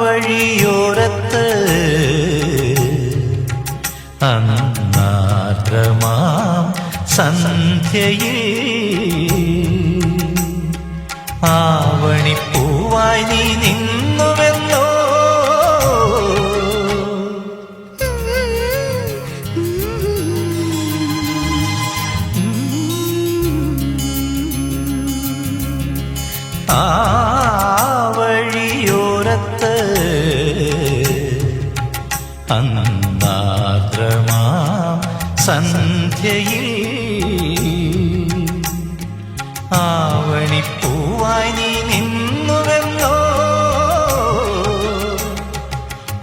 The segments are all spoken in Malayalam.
വഴിയോരത്ത് അന്നാർദ്രമാം സന്ധ്യയിൽ ആവണിപ്പൂവായി നീ നിന്നുവെന്നോ? ആ സന്ധ്യയിൽ ആവണിപ്പൂവായി നീ നിന്നുവെന്നോ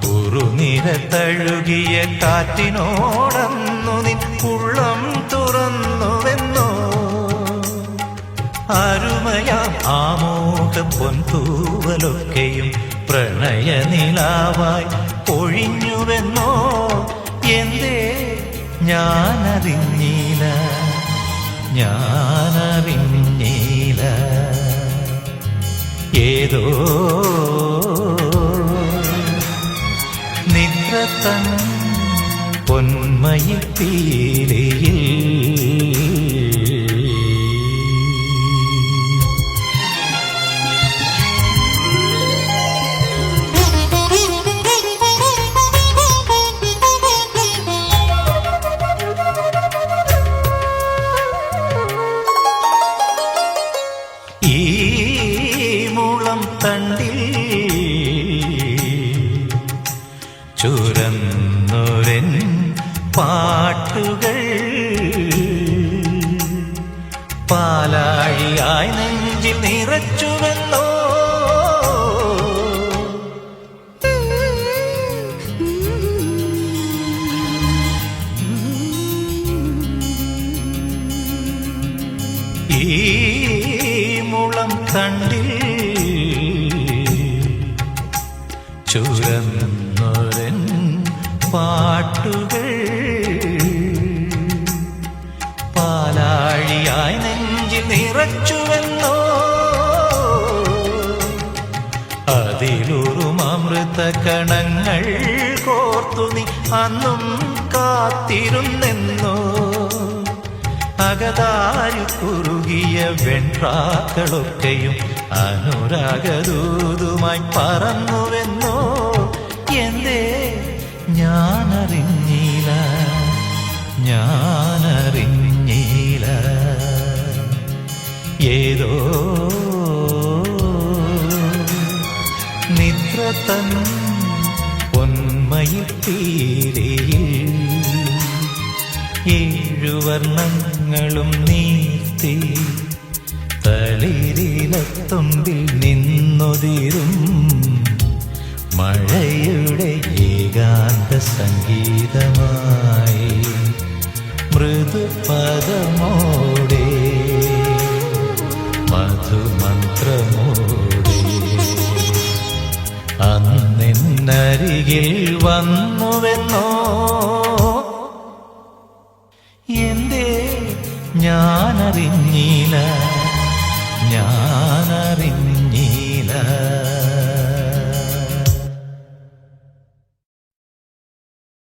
കുറുനിര തഴുകിയ കാറ്റിനോടന്നു നിൻ തുറന്നുവെന്നോ. അരുമയാം ആമോഹ പൊൻതൂവലൊക്കെയും പ്രണയനിലാവായി ഒഴിഞ്ഞുവെന്നോ. എന്തേ ഞാനറിഞ്ഞില്ല ഞാനറിഞ്ഞീല. ഏതോ നിദ്ര തൻ തണ്ടിൽ ചുരന്നൊരൻ പാട്ടുകൾ പാലാഴിയായി നെഞ്ചിൽ നിറച്ചുവെന്നോ? ഈ മുളം തണ്ടിൽ ചുരന്നൊരൻ പാട്ടുകൾ. പാലാഴിയായി നെഞ്ചിൽ നിറച്ചുവെന്നോ? അതിലുറും അമൃത കണങ്ങൾ കോർത്തു നീ അന്നും കാത്തിരുന്നെന്നോ? അകതാരി കുറുകിയ വെൺട്രാക്കളൊക്കെയും അനുരാഗദൂതുമായി പറന്നുവെന്നോ? ഞാനറിഞ്ഞില്ല ഏതോ നിദ്ര തൻ പൊന്മയിൽ തീരയിൽ ഏഴുവർണങ്ങളും നീർത്തി തളിരിലത്തുമ്പിൽ നിന്നൊതിരും മഴയുടെ ഏകാന്ത സംഗീതമായി മധുമന്ത്രമോടെ അന്നെന്നരികിൽ വന്നുവെന്നോ? എന്തേ ഞാനറിഞ്ഞില്ല ഞാനറിഞ്ഞില്ല